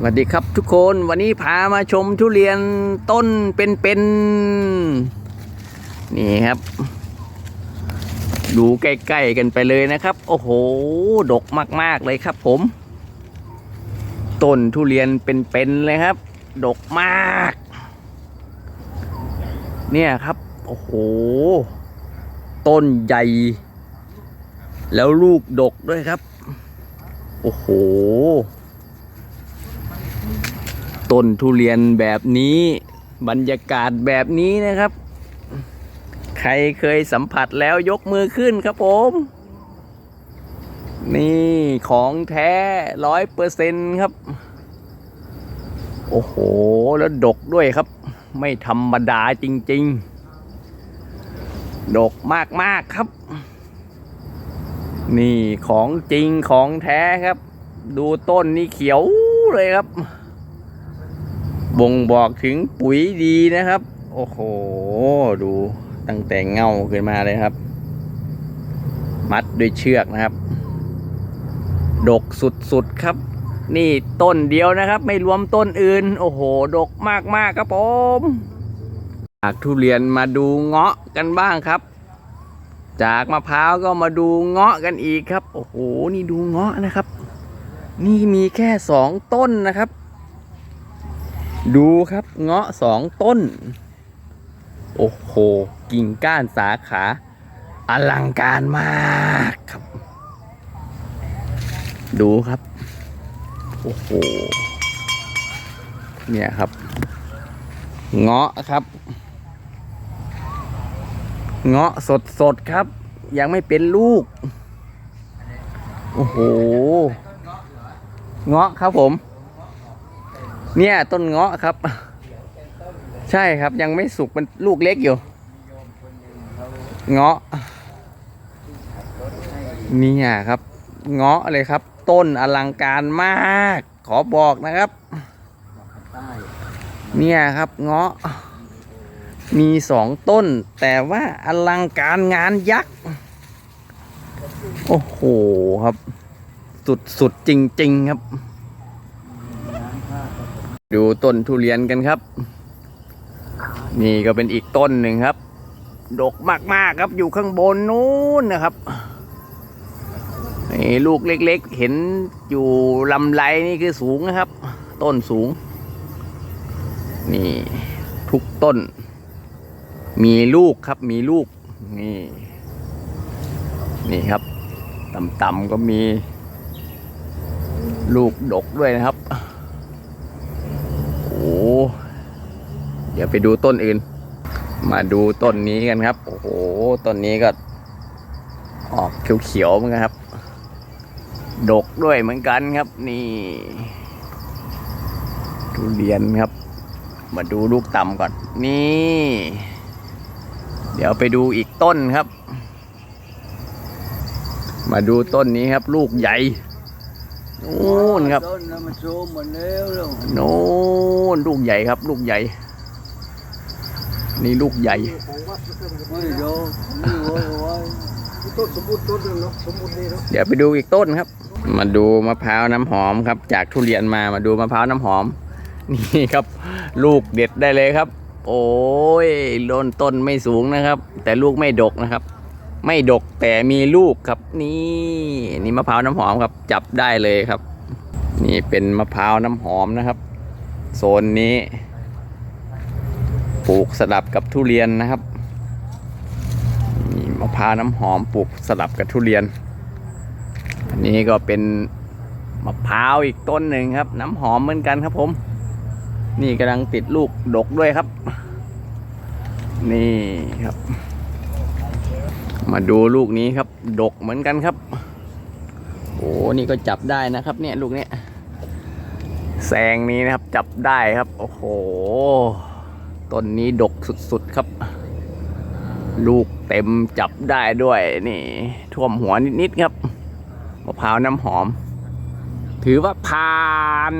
สวัสดีครับทุกคนวันนี้พามาชมทุเรียนต้นเป็นๆนี่ครับ ดูใกล้ๆกันไปเลยนะครับ โอ้โห ดกมากๆเลยครับผม ต้นทุเรียนเป็นๆเลยครับ ดกมาก เนี่ยครับ โอ้โห ต้นใหญ่ แล้วลูกดกด้วยครับ โอ้โห ต้นทุเรียนแบบนี้บรรยากาศแบบนี้นะครับ ใครเคยสัมผัสแล้วยกมือขึ้นครับผม นี่ของแท้ร้อยเปอร์เซ็นครับ โอ้โห แล้วดกด้วยครับ ไม่ธรรมดาจริง ๆ ดกมาก ๆ ครับ นี่ของจริงของแท้ครับ ดูต้นนี่เขียวเลยครับ บ่งบอกถึงปุ๋ยดีนะครับ โอ้โห ดูตั้งแต่เงาขึ้นมาเลยครับ มัดด้วยเชือกนะครับ ดกสุดๆครับ นี่ต้นเดียวนะครับ ไม่รวมต้นอื่น โอ้โห ดกมากๆครับผมจากทุเรียนมาดูเงาะกันบ้างครับ จากมะพร้าวก็มาดูเงาะกันอีกครับ โอ้โห นี่ดูเงาะนะครับ นี่มีแค่สองต้นนะครับ ดูครับเงาะสองต้น โอ้โห กิ่งก้านสาขา อลังการมากครับ ดูครับ โอ้โห เนี่ยครับ เงาะครับ เงาะสดสดครับ ยังไม่เป็นลูก โอ้โห เงาะครับผม เนี่ยต้นเงาะครับ ใช่ครับยังไม่สุกมันลูกเล็กอยู่ เงาะเนี่ยครับ เงาะเลยครับ ต้นอลังการมาก ขอบอกนะครับ เนี่ยครับเงาะ มีสองต้น แต่ว่าอลังการงานยักษ์ โอ้โหครับ สุดๆจริง ๆ ครับ ดูต้นทุเรียนกันครับ นี่ก็เป็นอีกต้นหนึ่งครับ ดกมากๆครับอยู่ข้างบนนู้นนะครับนี่ลูกเล็กๆ เห็นอยู่ลำไรนี่คือสูงนะครับ ต้นสูง นี่ทุกต้น มีลูกครับมีลูก นี่ นี่ครับต่ำๆก็มี ลูกดกด้วยนะครับ เดี๋ยวไปดูต้นอื่น มาดูต้นนี้กันครับ โอ้โห ต้นนี้ก็ ออกเขียวๆเหมือนกันครับ ดกด้วยเหมือนกันครับ นี่ทุเรียนครับ มาดูลูกต่ำก่อน นี่ เดี๋ยวไปดูอีกต้นครับ มาดูต้นนี้ครับ ลูกใหญ่ นู่นครับต้นนั้นมันโซมหมดแล้วแล้วโน่นลูกใหญ่ครับ ลูกใหญ่ นี่ลูกใหญ่ไม่โยไม่ไหวไหวต้นสมบูรณ์ต้นหนึงเนาะสมบูรณ์ดีเนาะเดี๋ยวไปดูอีกต้นครับ มาดูมะพร้าวน้ำหอมครับ จากทุเรียนมามาดูมะพร้าวน้ำหอม นี่ครับ ลูกเด็ดได้เลยครับ โอ้ยโลนต้นไม่สูงนะครับ แต่ลูกไม่ดกนะครับ ไม่ดกแต่มีลูกครับ นี่นี่มะพร้าวน้ำหอมครับ จับได้เลยครับ นี่เป็นมะพร้าวน้ำหอมนะครับ โซนนี้ ปลูกสลับกับทุเรียนนะครับนี่มะพร้าวน้ำหอมปลูกสลับกับทุเรียนอันนี้ก็เป็นมะพร้าวอีกต้นหนึ่งครับ น้ำหอมเหมือนกันครับผม นี่กำลังติดลูกดกด้วยครับ นี่ครับ มาดูลูกนี้ครับ ดกเหมือนกันครับ โอ้นี่ก็จับได้นะครับ เนี่ยลูกเนี้ยแซงนี้นะครับจับได้ครับ โอ้โหต้นนี้ดกสุดๆครับ ลูกเต็มจับได้ด้วยนี่ ท่วมหัวนิดๆครับมะพร้าวน้ำหอม ถือว่าผ่าน